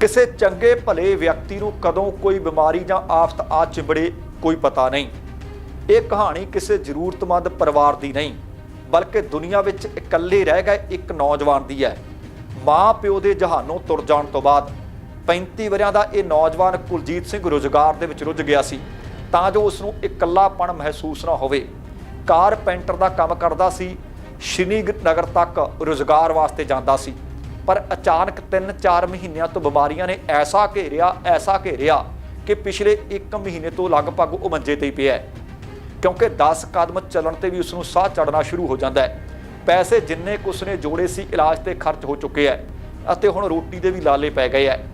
ਕਿਸੇ ਚੰਗੇ ਭਲੇ ਵਿਅਕਤੀ ਨੂੰ ਕਦੋਂ ਕੋਈ ਬਿਮਾਰੀ ਜਾਂ ਆਫਤ ਆ ਚਿਬੜੇ ਕੋਈ ਪਤਾ ਨਹੀਂ। ਇਹ ਕਹਾਣੀ ਕਿਸੇ ਜ਼ਰੂਰਤਮੰਦ ਪਰਿਵਾਰ ਦੀ ਨਹੀਂ, ਬਲਕਿ ਦੁਨੀਆ ਵਿੱਚ ਇਕੱਲੇ ਰਹਿ ਗਏ ਇੱਕ ਨੌਜਵਾਨ ਦੀ ਹੈ। ਮਾਂ ਪਿਓ ਦੇ ਜਹਾਨੋਂ ਤੁਰ ਜਾਣ ਤੋਂ ਬਾਅਦ 35 ਵਰਿਆਂ ਦਾ ਇਹ ਨੌਜਵਾਨ ਕੁਲਜੀਤ ਸਿੰਘ ਰੁਜ਼ਗਾਰ ਦੇ ਵਿੱਚ ਰੁੱਝ ਗਿਆ ਸੀ, ਤਾਂ ਜੋ ਉਸ ਨੂੰ ਇਕੱਲਾਪਣ ਮਹਿਸੂਸ ਨਾ ਹੋਵੇ। ਕਾਰਪੈਂਟਰ ਦਾ ਕੰਮ ਕਰਦਾ ਸੀ ਸ਼੍ਰੀ ਨਗਰ ਤੱਕ ਰੁਜ਼ਗਾਰ ਵਾਸਤੇ ਜਾਂਦਾ ਸੀ। ਪਰ ਅਚਾਨਕ 3-4 ਮਹੀਨਿਆਂ ਤੋਂ ਬਿਮਾਰੀਆਂ ਨੇ ਐਸਾ ਘੇਰਿਆ ਐਸਾ ਘੇਰਿਆ ਕਿ ਪਿਛਲੇ 1 ਮਹੀਨੇ ਤੋਂ ਲਗਭਗ ਉਹ ਮੰਜੇ ਤੇ ਹੀ ਪਿਆ ਹੈ। ਕਿਉਂਕਿ 10 ਕਦਮ ਚੱਲਣ ਤੇ ਵੀ ਉਸ ਨੂੰ ਸਾਹ ਚੜਨਾ ਸ਼ੁਰੂ ਹੋ ਜਾਂਦਾ ਹੈ। ਪੈਸੇ ਜਿੰਨੇ ਕੁ ਉਸਨੇ ਜੋੜੇ ਸੀ, ਇਲਾਜ ਤੇ ਖਰਚ ਹੋ ਚੁੱਕੇ ਹੈ ਅਤੇ ਹੁਣ ਰੋਟੀ ਦੇ ਵੀ ਲਾਲੇ ਪੈ ਗਏ ਹੈ।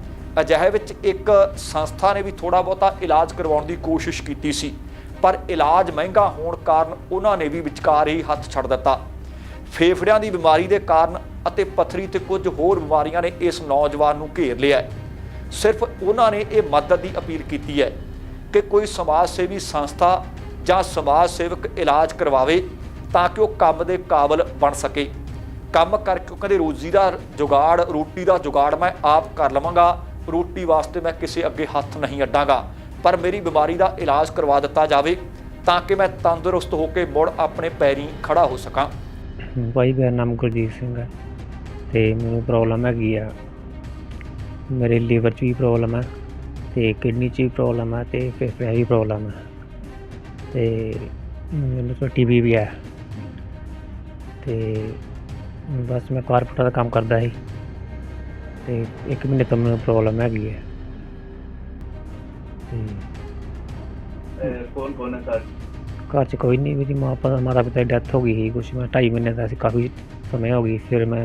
ਅਜਿਹੇ ਵਿੱਚ ਇੱਕ ਸੰਸਥਾ ਨੇ ਵੀ ਥੋੜਾ ਬਹੁਤਾ ਇਲਾਜ ਕਰਵਾਉਣ ਦੀ ਕੋਸ਼ਿਸ਼ ਕੀਤੀ ਸੀ, ਪਰ ਇਲਾਜ ਮਹਿੰਗਾ ਹੋਣ ਕਾਰਨ ਉਹਨਾਂ ਨੇ ਵੀ ਵਿਚਕਾਰ ਹੀ ਹੱਥ ਛੱਡ ਦਿੱਤਾ। ਫੇਫੜਿਆਂ ਦੀ ਬਿਮਾਰੀ ਦੇ ਕਾਰਨ ਅਤੇ ਪਥਰੀ ਤੇ ਕੁਝ ਹੋਰ ਬਿਮਾਰੀਆਂ ਨੇ ਇਸ ਨੌਜਵਾਨ ਨੂੰ ਘੇਰ ਲਿਆ ਹੈ। ਸਿਰਫ ਉਹਨਾਂ ਨੇ ਇਹ ਮਦਦ ਦੀ ਅਪੀਲ ਕੀਤੀ ਹੈ ਕਿ ਕੋਈ ਸਮਾਜ ਸੇਵੀ ਸੰਸਥਾ ਜਾਂ ਸਮਾਜ ਸੇਵਕ ਇਲਾਜ ਕਰਵਾਵੇ ਤਾਂ ਕਿ ਉਹ ਕੰਮ ਦੇ ਕਾਬਲ ਬਣ ਸਕੇ। ਕੰਮ ਕਰਕੇ ਉਹ ਕਹਿੰਦੇ, ਰੋਜ਼ੀ ਦਾ ਜੁਗਾੜ, ਰੋਟੀ ਦਾ ਜੁਗਾੜ ਮੈਂ ਆਪ ਕਰ ਲਵਾਂਗਾ। ਰੋਟੀ ਵਾਸਤੇ ਮੈਂ ਕਿਸੇ ਅੱਗੇ ਹੱਥ ਨਹੀਂ ਅੱਡਾਂਗਾ। ਪਰ ਮੇਰੀ ਬਿਮਾਰੀ ਦਾ ਇਲਾਜ ਕਰਵਾ ਦਿੱਤਾ ਜਾਵੇ ਤਾਂ ਕਿ ਮੈਂ ਤੰਦਰੁਸਤ ਹੋ ਕੇ ਮੁੜ ਆਪਣੇ ਪੈਰੀਂ ਖੜਾ ਹੋ ਸਕਾਂ। ਭਾਈ, ਮੇਰਾ ਨਾਮ ਗੁਰਜੀਤ ਸਿੰਘ ਹੈ। ਤੇ ਮੈਨੂੰ ਪ੍ਰੋਬਲਮ ਹੈਗੀ ਆ। ਮੇਰੇ ਲੀਵਰ 'ਚ ਵੀ ਪ੍ਰੋਬਲਮ ਹੈ ਤੇ ਕਿਡਨੀ 'ਚ ਵੀ ਪ੍ਰੋਬਲਮ ਹੈ ਤੇ ਫੇਫੜਿਆਂ ਵੀ ਪ੍ਰੋਬਲਮ ਹੈ ਤੇ ਮੈਨੂੰ ਤਾਂ ਟੀਬੀ ਵੀ ਹੈ ਤੇ ਬਸ ਮੈਂ ਕਾਰਪੋਰੇਟਰ ਦਾ ਕੰਮ ਕਰਦਾ ਸੀ। ਤੇ ਇੱਕ ਮਹੀਨੇ ਤੋਂ ਮੈਨੂੰ ਪ੍ਰੋਬਲਮ ਹੈਗੀ ਹੈ ਤੇ ਕੌਣ ਕੌਣ ਹੈ ਸਰ ਘਰ 'ਚ ਕੋਈ ਨਹੀਂ ਮੇਰੀ ਮਾਂ ਪਾ ਮਾਤਾ ਪਿਤਾ ਦੀ ਡੈਥ ਹੋ ਗਈ ਸੀ ਕੁਛ ਮੈਂ 2.5 ਮਹੀਨੇ ਦਾ ਸੀ ਕਾਫੀ ਸਮੇਂ ਹੋ ਗਈ ਫਿਰ ਮੈਂ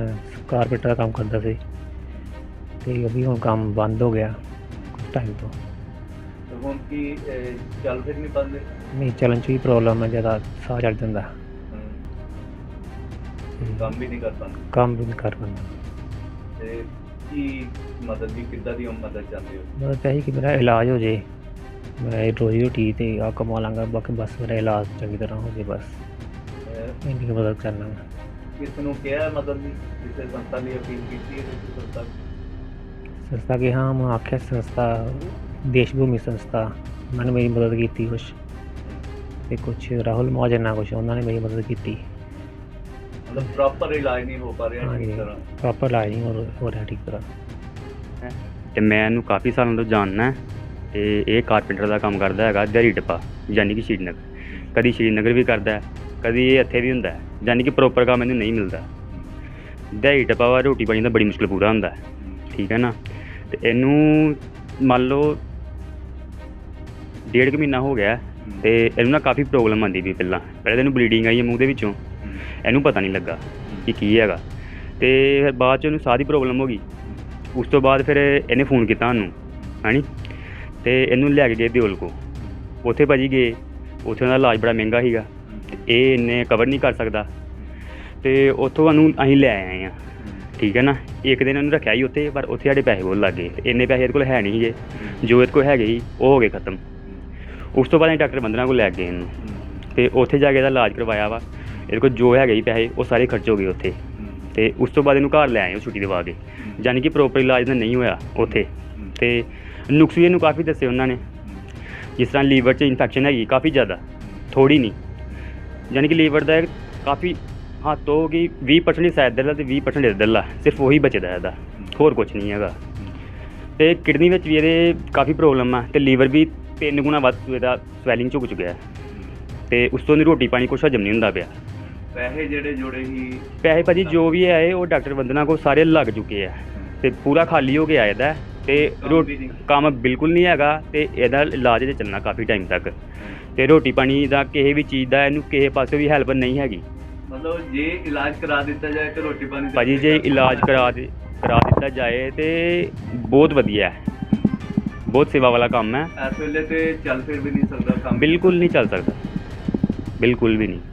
ਕਾਰਪੇਟਰ ਦਾ ਕੰਮ ਕਰਦਾ ਸੀ। ਤੇ ਅਭੀ ਹੁਣ ਕੰਮ ਬੰਦ ਹੋ ਗਿਆ ਕੁਝ ਟਾਈਮ ਤੋਂ। ਹੁਣ ਕੀ ਚੱਲ ਫਿਰ ਨਹੀਂ ਪਾਉਂਦੇ? ਨਹੀਂ ਚੱਲਣ 'ਚ ਵੀ ਪ੍ਰੋਬਲਮ ਹੈ ਜ਼ਿਆਦਾ ਸਾਹ ਚੜ ਜਾਂਦਾ। ਤੇ ਕੰਮ ਵੀ ਨਹੀਂ ਕਰ ਪਾਉਂਦੇ? ਕੰਮ ਵੀ ਨਹੀਂ ਕਰ ਪਾਉਂਦਾ। ਤੇ ਕੀ ਮਦਦ ਦੀ ਕਿੱਦਾਂ ਦੀ ਮਦਦ ਚਾਹੁੰਦੇ ਹੋ? ਮੈਂ ਚਾਹੀ ਕਿ ਮੇਰਾ ਇਲਾਜ ਹੋ ਜੇ। ਮੈਂ ਰੋਜੀ ਰੋਟੀ ਤੇ ਆ ਕਮਾ ਲਾਂਗਾ ਬਾਕੀ ਬਸ ਮੇਰਾ ਇਲਾਜ ਚੰਗੀ ਤਰ੍ਹਾਂ ਹੋ ਜੇ ਬਸ। ਇੰਨੀ ਕੁ ਮਦਦ ਕਰਨਾ ਮੈਂ। ਕਿਸ ਨੂੰ ਕਿਹਾ ਮਦਦ ਦੀ? ਕਿਸੇ ਸੰਸਥਾ ਦੀ ਅਪੀਲ ਕੀਤੀ ਹੈ ਕਿਸੇ ਸੰਸਥਾ? ਸੰਸਥਾ ਕੇ ਹਾਂ ਮੈਂ ਆਖਿਆ ਸੰਸਥਾ ਦੇਸ਼ ਭੂਮੀ ਸੰਸਥਾ ਉਹਨਾਂ ਨੇ ਮੇਰੀ ਮਦਦ ਕੀਤੀ ਕੁਛ। ਤੇ ਕੁਛ ਰਾਹੁਲ ਮਹਾਜਨ ਨਾਲ ਕੁਛ ਉਹਨਾਂ ਨੇ ਮੇਰੀ ਮਦਦ ਕੀਤੀ। ਮਤਲਬ ਪ੍ਰੋਪਰ ਇਲਾਜ ਨਹੀਂ ਹੋ ਪਾ ਰਿਹਾ ਹਾਂਜੀ ਇਸ ਤਰ੍ਹਾਂ। ਪ੍ਰੋਪਰ ਇਲਾਜ ਨਹੀਂ ਹੋ ਹੋ ਰਿਹਾ ਠੀਕ ਤਰ੍ਹਾਂ। ਤੇ ਮੈਂ ਇਹਨੂੰ ਕਾਫੀ ਸਾਲਾਂ ਤੋਂ ਜਾਣਦਾ ਹੈ। ਤੇ ਇਹ ਕਾਰਪੈਂਟਰ ਦਾ ਕੰਮ ਕਰਦਾ ਹੈਗਾ, ਦਿਹਾੜੀ ਟੱਪਾ, ਯਾਨੀ ਕਿ ਸ਼੍ਰੀਨਗਰ। ਕਦੀ ਸ਼੍ਰੀਨਗਰ ਵੀ ਕਰਦਾ ਹੈ, ਕਦੀ ਇਹ ਇੱਥੇ ਵੀ ਹੁੰਦਾ ਹੈ, ਯਾਨੀ ਕਿ ਪ੍ਰੋਪਰ ਕੰਮ ਇਹਨੂੰ ਨਹੀਂ ਮਿਲਦਾ। ਦਿਹਾੜੀ ਟੱਪਾ ਵਾ, ਰੋਟੀ ਪਾਣੀ ਦਾ ਬੜੀ ਮੁਸ਼ਕਿਲ ਪੂਰਾ ਹੁੰਦਾ ਹੈ, ਠੀਕ ਹੈ ਨਾ? ਤੇ ਇਹਨੂੰ ਮੰਨ ਲਓ ਡੇਢ ਕੁ ਮਹੀਨਾ ਹੋ ਗਿਆ ਹੈ, ਤੇ ਇਹਨੂੰ ਨਾ ਕਾਫੀ ਪ੍ਰੋਬਲਮ ਆਉਂਦੀ ਵੀ ਪਹਿਲਾਂ। ਪਹਿਲਾਂ ਤਾਂ ਇਹਨੂੰ ਬਲੀਡਿੰਗ ਆਈ ਹੈ ਮੂੰਹ ਦੇ ਵਿੱਚੋਂ। ਇਹਨੂੰ ਪਤਾ ਨਹੀਂ ਲੱਗਾ ਕਿ ਕੀ ਹੈਗਾ। ਤੇ ਫਿਰ ਬਾਅਦ ਚ ਇਹਨੂੰ ਸਾਹ ਦੀ ਪ੍ਰੋਬਲਮ ਹੋ ਗਈ। ਉਸ ਤੋਂ ਬਾਅਦ ਫਿਰ ਇਹਨੇ ਫੋਨ ਕੀਤਾ ਸਾਨੂੰ ਹਾਂਜੀ ਤੇ ਇਹਨੂੰ ਲੈ ਕੇ ਗਏ ਦਿਓਲ ਕੋ ਉੱਥੇ ਭਾਜੀ ਗਏ। ਉੱਥੇ ਉਹਦਾ ਇਲਾਜ ਬੜਾ ਮਹਿੰਗਾ ਸੀਗਾ। ਤੇ ਇਹ ਇੰਨੇ ਕਵਰ ਨਹੀਂ ਕਰ ਸਕਦਾ। ਤੇ ਉੱਥੋਂ ਉਹਨੂੰ ਅਸੀਂ ਲੈ ਆਏ ਆ ਠੀਕ ਹੈ ਨਾ? ਇੱਕ ਦਿਨ ਉਹਨੂੰ ਰੱਖਿਆ ਹੀ ਉੱਥੇ, ਪਰ ਉੱਥੇ ਸਾਡੇ ਪੈਸੇ ਬਹੁਤ ਲੱਗ ਗਏ। ਤੇ ਇੰਨੇ ਪੈਸੇ ਇਹਦੇ ਕੋਲ ਹੈ ਨਹੀਂ ਜੇ ਜੋ ਇਹਦੇ ਕੋਲ ਹੈਗੇ ਸੀ, ਉਹ ਹੋ ਗਏ ਖਤਮ। ਉਸ ਤੋਂ ਬਾਅਦ ਅਸੀਂ ਡਾਕਟਰ ਬੰਦਨਾ ਕੋਲ ਲੈ ਗਏ ਇਹਨੂੰ। ਤੇ ਉੱਥੇ ਜਾ ਕੇ ਇਹਦਾ ਇਲਾਜ ਕਰਵਾਇਆ ਵਾ। ਇਹਦੇ ਕੋਲ ਜੋ ਹੈਗੇ ਸੀ ਪੈਸੇ, ਉਹ ਸਾਰੇ ਖਰਚ ਹੋ ਗਏ ਉੱਥੇ। ਤੇ ਉਸ ਤੋਂ ਬਾਅਦ ਇਹਨੂੰ ਘਰ ਲੈ ਆਏ ਉਹ ਛੁੱਟੀ ਦਿਵਾ ਕੇ। ਯਾਨੀ ਕਿ ਪ੍ਰੋਪਰ ਇਲਾਜ ਤਾਂ ਨਹੀਂ ਹੋਇਆ ਉੱਥੇ। ਤੇ ਨੁਕਸ ਵੀ ਇਹਨੂੰ ਕਾਫੀ ਦੱਸੇ ਉਹਨਾਂ ਨੇ। ਜਿਸ ਤਰ੍ਹਾਂ ਲੀਵਰ 'ਚ ਇਨਫੈਕਸ਼ਨ ਹੈਗੀ ਕਾਫੀ ਜ਼ਿਆਦਾ ਥੋੜੀ ਨਹੀਂ। ਯਾਨੀ ਕਿ ਲੀਵਰ ਦਾ ਕਾਫੀ ਹੋ ਗਈ 20% ਹੀ ਸਾਇਦ ਇੱਧਰਲਾ ਤੇ 20% ਇੱਧਰਲਾ ਸਿਰਫ ਉਹੀ ਬਚਦਾ ਇਹਦਾ ਹੋਰ ਕੁਝ ਨਹੀਂ ਹੈਗਾ। ਤੇ ਕਿਡਨੀ ਵਿੱਚ ਵੀ ਇਹਦੇ ਕਾਫੀ ਪ੍ਰੋਬਲਮ ਆ ਤੇ ਲੀਵਰ ਵੀ ਤਿੰਨ ਗੁਣਾ ਵੱਧ ਇਹਦਾ ਸਵੈਲਿੰਗ ਝੁਕ ਚੁੱਕਿਆ ਹੈ ਤੇ ਉਸ ਤੋਂ ਦੀ ਰੋਟੀ ਪਾਣੀ ਕੁਛ ਹਜਮ ਨਹੀਂ ਹੁੰਦਾ ਪਿਆ। ਪੈਸੇ ਜਿਹੜੇ ਜੋੜੇ ਹੀ ਪੈਸੇ ਭਾਜੀ ਜੋ ਵੀ ਆਏ ਉਹ ਡਾਕਟਰ ਬੰਦਨਾ ਕੋਲ ਸਾਰੇ ਲੱਗ ਚੁੱਕੇ ਆ। ਤੇ ਪੂਰਾ ਖਾਲੀ ਹੋ ਕੇ ਆਇਆ ਇਹਦਾ। ਤੇ ਕੰਮ ਰੋ- ਵੀ ਨਹੀਂ। ਕੰਮ ਬਿਲਕੁਲ ਨਹੀਂ ਹੈਗਾ ਤੇ ਇਹਦਾ ਇਲਾਜ ਜੇ ਚੱਲਣਾ ਕਾਫੀ ਟਾਈਮ ਤੱਕ। ਤੇ ਰੋਟੀ ਪਾਣੀ ਦਾ ਕਿਸੇ ਵੀ ਚੀਜ਼ ਦਾ ਇਹਨੂੰ ਕਿਸੇ ਪਾਸੇ ਵੀ ਹੈਲਪ ਨਹੀਂ ਹੈਗੀ। ਮਤਲਬ ਜੇ ਇਲਾਜ ਕਰਾ ਦਿੱਤਾ ਜਾਏ ਤੇ ਰੋਟੀ ਪਾਣੀ ਭਾਜੀ ਜੇ ਇਲਾਜ ਕਰਾ ਦੇ ਕਰਾ ਦਿੱਤਾ ਜਾਏ ਤੇ ਬਹੁਤ ਵਧੀਆ ਹੈ। ਬਹੁਤ ਸੇਵਾ ਵਾਲਾ ਕੰਮ ਹੈ। ਇਸ ਵੇਲੇ ਤੇ ਚੱਲ ਫਿਰ ਵੀ ਨਹੀਂ ਸਕਦਾ ਕੰਮ। ਬਿਲਕੁਲ ਨਹੀਂ ਚੱਲ ਸਕਦਾ। ਬਿਲਕੁਲ ਵੀ ਨਹੀਂ।